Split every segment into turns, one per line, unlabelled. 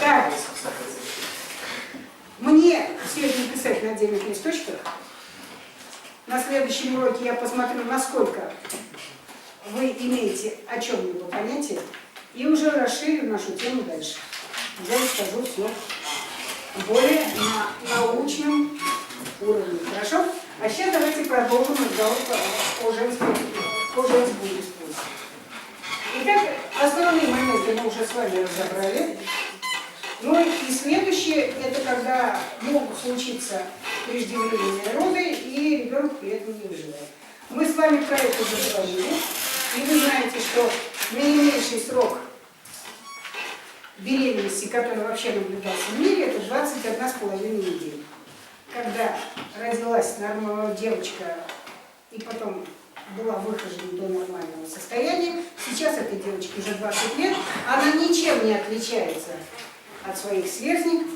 Так. Мне следует писать на отдельных листочках. На следующем уроке я посмотрю, насколько вы имеете о чем-либо понятие, и уже расширю нашу тему дальше. Я расскажу все более на научном уровне. Хорошо? А сейчас давайте продолжим разговор по женскому, по женскому искусству. Итак, основные моменты мы уже с вами разобрали. Ну и следующее, это когда могут случиться преждевременные роды, и ребенок при этом не выживает. Мы с вами про это уже говорили, и вы знаете, что наименьший срок беременности, который вообще наблюдался в мире, это 21,5 недели. Когда родилась нормальная девочка и потом была выхожена до нормального состояния, сейчас этой девочке уже 20 лет, она ничем не отличается от своих сверстников,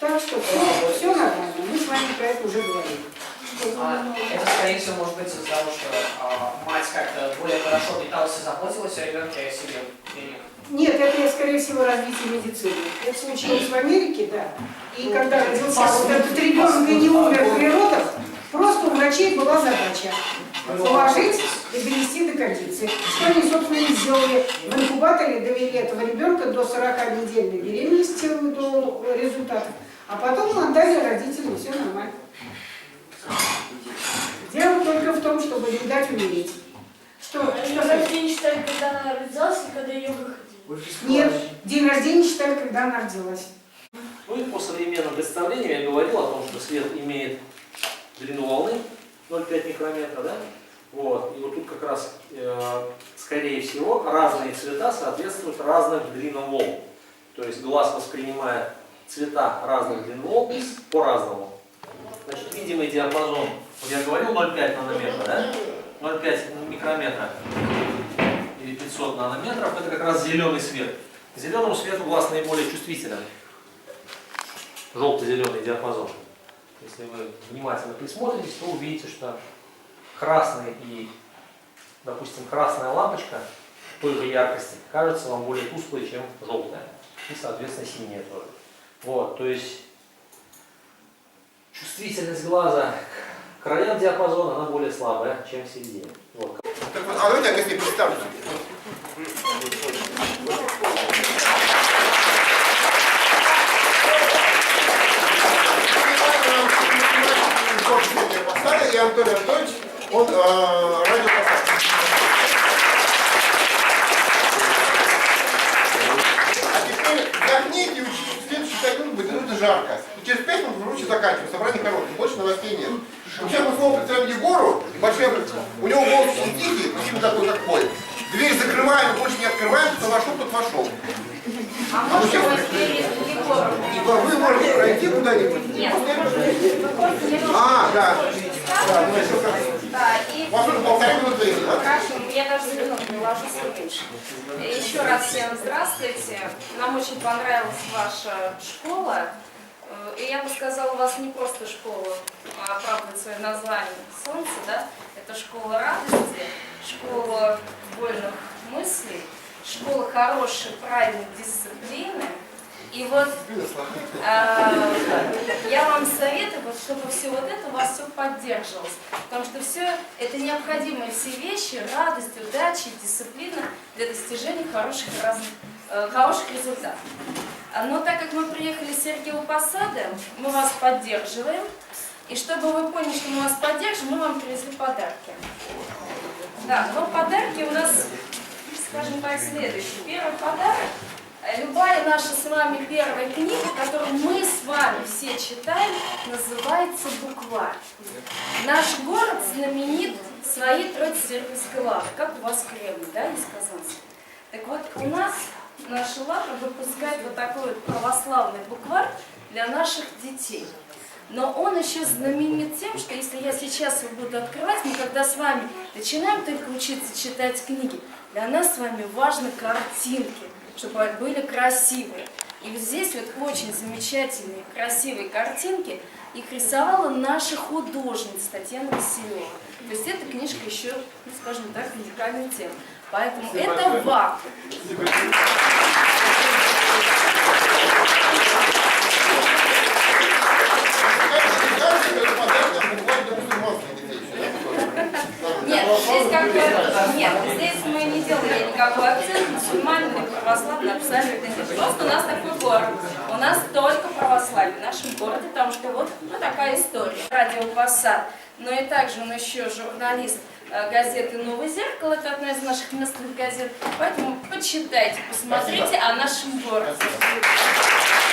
так что все, все нормально, мы с вами про это уже говорили.
А, это, скорее всего, может быть из-за того, что а, мать как-то более хорошо питалась и заботилась о ребенке, а себе или
Нет, это, скорее всего, развитие медицины. Это случилось в Америке, да. И когда родился вот этот ребенок и не умер при родах, просто у врачей была задача положить и довести до кондиции. Что они, собственно, и сделали. В инкубаторе довели этого ребенка до 40-недельной беременности, до результатов. А потом отдали родителям, все нормально. Дело только в том, чтобы не дать умереть. Что?
День
что
рождения считали, когда она родилась и когда ее выходили.
Нет, день рождения считали, когда она родилась.
Ну и по современным представлениям я говорил о том, что свет имеет длину волны 0,5 микрометра, да? Вот. И вот тут как раз, э, скорее всего, разные цвета соответствуют разным длинам волн. То есть глаз воспринимает цвета разных длин волн по-разному. Значит, видимый диапазон, вот я говорил 0,5 нанометра, да? 0,5 микрометра или 500 нанометров, это как раз зеленый свет. К зеленому свету глаз наиболее чувствителен желто-зеленый диапазон. Если вы внимательно присмотритесь, то увидите, что красный и, допустим, красная лампочка той же яркости кажется вам более тусклой, чем желтая. И, соответственно, синяя тоже. Вот, то есть чувствительность глаза к краям диапазона, она более слабая, чем в середине. Вот.
Так вот, а давайте я представлю. И Анатолий Анатольевич, он э, радиопосадка. А теперь вдохните, и следующие пять минут будет, ну это жарко. И через пять минут лучше заканчиваем, собрание короткое, больше новостей нет. Сейчас мы снова представим Егору, большой, у него голос очень тихий, почему такой, как мой. Дверь закрываем, больше не открываем, кто вошел, тот вошел.
А Егором?
Егор, вы можете пройти куда-нибудь?
Нет.
А, да.
Хорошо, я даже не ложусь лучше. Еще раз всем здравствуйте. Нам очень понравилась ваша школа. И я бы сказала, у вас не просто школа оправдывает свое название «Солнце», да? Это школа радости, школа вольных мыслей, школа хорошей, правильной дисциплины. И вот э, я вам советую, вот, чтобы все вот это у вас все поддерживалось. Потому что все это необходимые все вещи, радость, удача, дисциплина для достижения хороших, разных, э, хороших результатов. Но так как мы приехали с Сергеева Посада, мы вас поддерживаем. И чтобы вы поняли, что мы вас поддерживаем, мы вам привезли подарки. Да, но подарки у нас, скажем так, следующие. Первый подарок Любая наша с вами первая книга, которую мы с вами все читаем, называется «Букварь». Наш город знаменит своей троицерковской лавой, как у вас в Кремле, да, из Казанска. Так вот, у нас наша лавра выпускает вот такой вот православный букварь для наших детей. Но он еще знаменит тем, что если я сейчас его буду открывать, мы когда с вами начинаем только учиться читать книги, для нас с вами важны картинки, чтобы были красивые. И вот здесь вот очень замечательные, красивые картинки. Их рисовала наша художница Татьяна Василева. То есть эта книжка еще, ну, скажем так, уникальная тема. Поэтому это вам. Нет, здесь мы не делали никакой акцент, мусульмане или православные абсолютно нет. Просто у нас такой город. У нас только православие в нашем городе, потому что вот ну, такая история. Радио Пассат. Но и также он еще журналист э, газеты «Новое зеркало», это одна из наших местных газет. Поэтому почитайте, посмотрите Спасибо. о нашем городе.
Спасибо.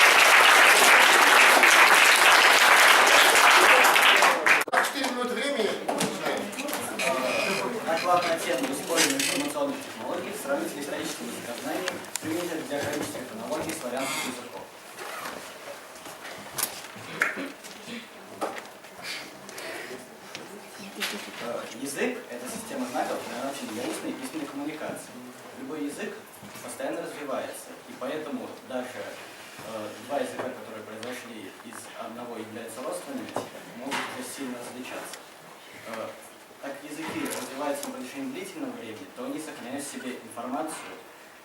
Предназначенная для устной и письменной коммуникации. Любой язык постоянно развивается, и поэтому даже э, два языка, которые произошли из одного являются родственными, могут уже сильно различаться. Э, так как языки развиваются на протяжении длительного времени, то они сохраняют в себе информацию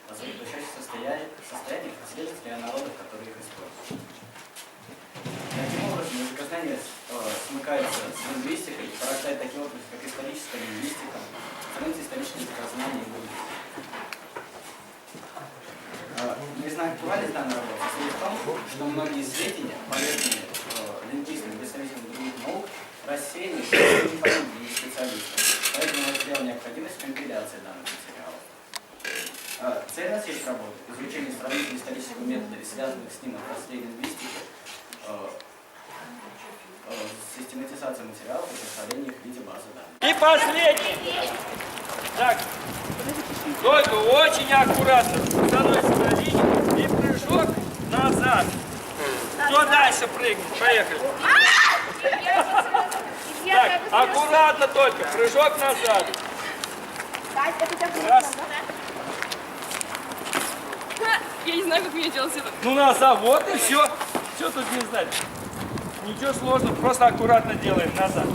о заключающих состояниях, состояниях последовательных о народах, которые их используют. Таким образом, языкознание э, смыкается с лингвистикой и порождает такие отрасли, как историческая лингвистика, сравнительно историческое языкознание и буддизм. Э, Новизна актуальность данного вопроса состоит в том, что многие сведения, полезные э, лингвистам представителям других наук, рассеяны не для специалистов. Поэтому возрела необходимость компиляции данных материалов. Э, Цель настоящей работы – изучение сравнительно исторического метода и связанных с ним отраслей лингвистики, э, систематизация материалов и представление их в виде базы данных.
И последний. Так, только очень аккуратно становится на линию и прыжок назад. Кто дальше прыгнет? Поехали. Так, аккуратно только, прыжок назад. Раз.
Я не знаю, как мне делать это.
Ну назад, вот и все. Все тут не знать. Ничего сложного, просто аккуратно делаем назад.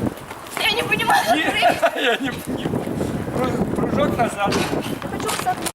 Я не понимаю, как
Не- Я не, не- Прыжок назад.
хочу